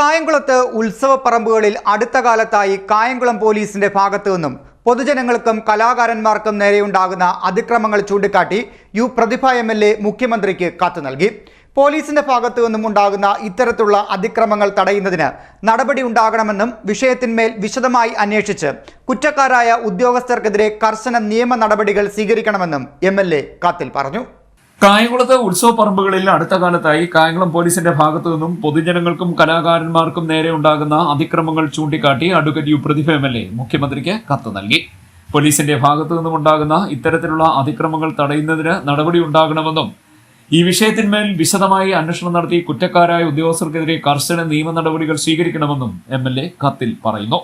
കായംകുളത്ത് ഉത്സവപ്പറമ്പുകളിൽ അടുത്ത കാലത്തായി കായംകുളം പോലീസിന്റെ ഭാഗത്തു നിന്നും പൊതുജനങ്ങൾക്കും കലാകാരന്മാർക്കും നേരെയുണ്ടാകുന്ന അതിക്രമങ്ങൾ ചൂണ്ടിക്കാട്ടി U Prathibha M L A മുഖ്യമന്ത്രിക്ക് കത്ത് നൽകി. പോലീസിന്റെ ഭാഗത്തു നിന്നും ഉണ്ടാകുന്ന ഇത്തരത്തിലുള്ള അതിക്രമങ്ങൾ തടയുന്നതിന് നടപടി ഉണ്ടാകണമെന്നും വിഷയത്തിന്മേൽ വിശദമായി അന്വേഷിച്ച് കുറ്റക്കാരായ ഉദ്യോഗസ്ഥർക്കെതിരെ കർശന നിയമ നടപടികൾ സ്വീകരിക്കണമെന്നും എം കത്തിൽ പറഞ്ഞു. കായംകുളത്ത് ഉത്സവ പറമ്പുകളിൽ അടുത്ത കാലത്തായി കായംകുളം പോലീസിന്റെ ഭാഗത്തു നിന്നും പൊതുജനങ്ങൾക്കും കലാകാരന്മാർക്കും നേരെ ഉണ്ടാകുന്ന അതിക്രമങ്ങൾ ചൂണ്ടിക്കാട്ടി advocate U Prathibha M L A മുഖ്യമന്ത്രിക്ക് കത്ത് നൽകി. പോലീസിന്റെ ഭാഗത്തു നിന്നും ഉണ്ടാകുന്ന ഇത്തരത്തിലുള്ള അതിക്രമങ്ങൾ തടയുന്നതിന് നടപടി ഉണ്ടാകണമെന്നും ഈ വിഷയത്തിന്മേൽ വിശദമായി അന്വേഷണം നടത്തി കുറ്റക്കാരായ ഉദ്യോഗസ്ഥർക്കെതിരെ കർശന നിയമ നടപടികൾ സ്വീകരിക്കണമെന്നും എം എൽ എ കത്തിൽ പറയുന്നു.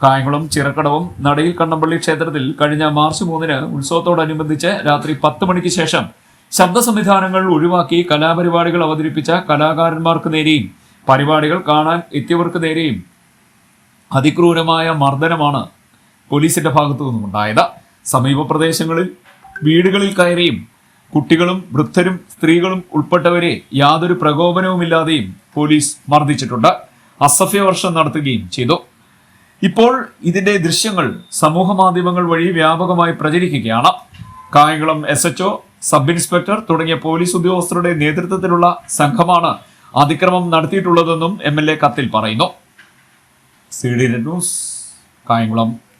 കായംകുളം ചിറക്കടവും നടയിൽ കണ്ണമ്പള്ളി ക്ഷേത്രത്തിൽ കഴിഞ്ഞ മാർച്ച് മൂന്നിന് ഉത്സവത്തോടനുബന്ധിച്ച് രാത്രി പത്ത് മണിക്ക് ശേഷം ശബ്ദ സംവിധാനങ്ങൾ ഒഴിവാക്കി കലാപരിപാടികൾ അവതരിപ്പിച്ച കലാകാരന്മാർക്ക് നേരെയും പരിപാടികൾ കാണാൻ എത്തിയവർക്ക് നേരെയും അതിക്രൂരമായ മർദ്ദനമാണ് പോലീസിന്റെ ഭാഗത്തു നിന്നും ഉണ്ടായത്. സമീപ പ്രദേശങ്ങളിൽ വീടുകളിൽ കയറിയും കുട്ടികളും വൃദ്ധരും സ്ത്രീകളും ഉൾപ്പെട്ടവരെ യാതൊരു പ്രകോപനവുമില്ലാതെയും പോലീസ് മർദ്ദിച്ചിട്ടുണ്ട്. അസഭ്യവർഷം നടത്തുകയും ചെയ്തു. ഇപ്പോൾ ഇതിന്റെ ദൃശ്യങ്ങൾ സമൂഹ മാധ്യമങ്ങൾ വഴി വ്യാപകമായി പ്രചരിക്കുകയാണ്. Kayamkulam S H O sub inspector തുടങ്ങിയ പോലീസ് ഉദ്യോഗസ്ഥരുടെ നേതൃത്വത്തിലുള്ള സംഘമാണ് അതിക്രമം നടത്തിയിട്ടുള്ളതെന്നും എം കത്തിൽ പറയുന്നു. C D news Kayamkulam.